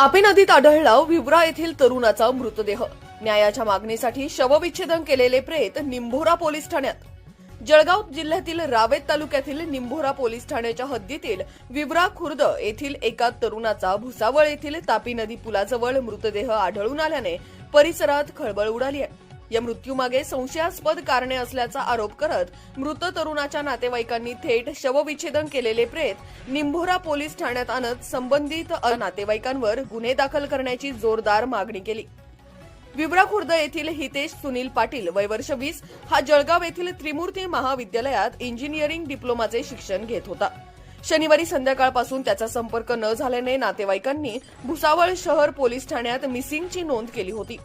तापी नदीत आढळला विवरा येथील तरुणाचा मृतदेह. न्यायाच्या मागणीसाठी शवविच्छेदन केलेले प्रेत निंभोरा पोलीस ठाण्यात. जळगाव जिल्ह्यातील रावेत तालुक्यातील निंभोरा पोलीस ठाण्याच्या हद्दीतील विवरा खुर्द येथील एका तरुणाचा भुसावळ येथील तापी नदी पुलाजवळ मृतदेह आढळून आल्याने परिसरात खळबळ उडाली आहे. या मृत्यूमागे संशयास्पद कारणे असल्याचा आरोप करत मृत तरुणाच्या नातेवाईकांनी थेट शवविच्छेदन केलेले प्रेत निंभोरा पोलीस ठाण्यात आणत संबंधित नातेवाईकांवर गुन्हे दाखल करण्याची जोरदार मागणी केली. विब्रा खुर्द येथील हितेश सुनील पाटील वय वर्ष वीस हा जळगाव येथील त्रिमूर्ती महाविद्यालयात इंजिनिअरिंग डिप्लोमाचे शिक्षण घेत होता. शनिवारी संध्याकाळपासून त्याचा संपर्क न झाल्याने नातेवाईकांनी भुसावळ शहर पोलीस ठाण्यात मिसिंगची नोंद केली होती.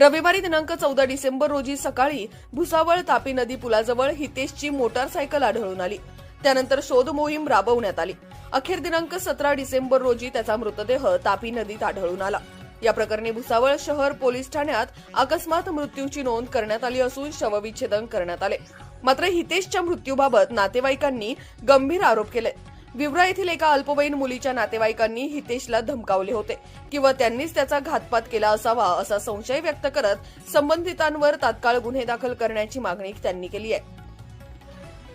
रविवारी दिनांक चौदा डिसेंबर रोजी सकाळी भुसावळ तापी नदी पुलाजवळ हितेशची मोटारसायकल आढळून आली. त्यानंतर शोध मोहीम राबवण्यात आली. अखेर दिनांक सतरा डिसेंबर रोजी त्याचा मृतदेह तापी नदीत आढळून आला. या प्रकरणी भुसावळ शहर पोलीस ठाण्यात अकस्मात मृत्यूची नोंद करण्यात आली असून शवविच्छेदन करण्यात आले. मात्र हितेशच्या मृत्यूबाबत नातेवाईकांनी गंभीर आरोप केले. विवरा येथील एका अल्पवयीन मुलीच्या नातेवाईकांनी हितेशला धमकावले होते किंवा त्यांनीच त्याचा घातपात केला असावा असा संशय व्यक्त करत संबंधितांवर तात्काळ गुन्हे दाखल करण्याची मागणी त्यांनी केली आहे.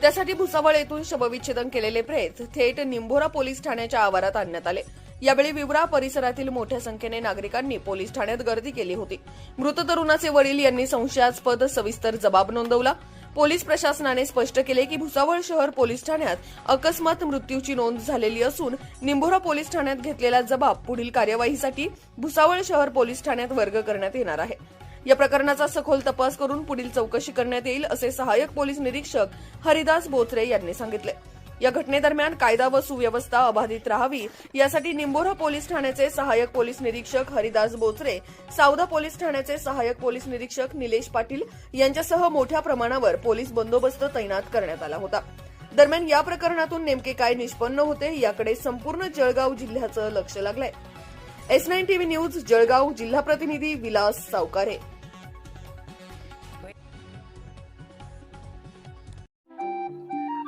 त्यासाठी भुसावळ येथून शवविच्छेदन केलेले प्रेत थेट निंभोरा पोलीस ठाण्याच्या आवारात आणण्यात आले. यावेळी विवरा परिसरातील मोठ्या संख्येने नागरिकांनी पोलीस ठाण्यात गर्दी केली होती. मृत तरुणाचे वडील यांनी संशयास्पद सविस्तर जबाब नोंदवला. पोलीस प्रशासनाने स्पष्ट केले की भुसावळ शहर पोलीस ठाण्यात अकस्मात मृत्यूची नोंद झालेली असून निंभोरा पोलीस ठाण्यात घेतलेला जबाब पुढील कार्यवाहीसाठी भुसावळ शहर पोलीस ठाण्यात वर्ग करण्यात येणार आहे. या प्रकरणाचा सखोल तपास करून पुढील चौकशी करण्यात येईल असे सहाय्यक पोलीस निरीक्षक हरिदास बोथरे यांनी सांगितले. या घटनेदरम्यान कायदा व सुव्यवस्था अबाधित राहावी यासाठी निंबोरा पोलीस ठाण्याचे सहाय्यक पोलीस निरीक्षक हरिदास बोचरे सावदा पोलीस ठाण्याचे सहाय्यक पोलीस निरीक्षक निलेश पाटील यांच्यासह मोठ्या प्रमाणावर पोलीस बंदोबस्त तैनात करण्यात आला होता. दरम्यान या प्रकरणातून नेमके काय निष्पन्न होते याकडे संपूर्ण जळगाव जिल्ह्याचं लक्ष लागलंय. S nine TV news Jalgaon जिल्हा प्रतिनिधी विलास सावकारे.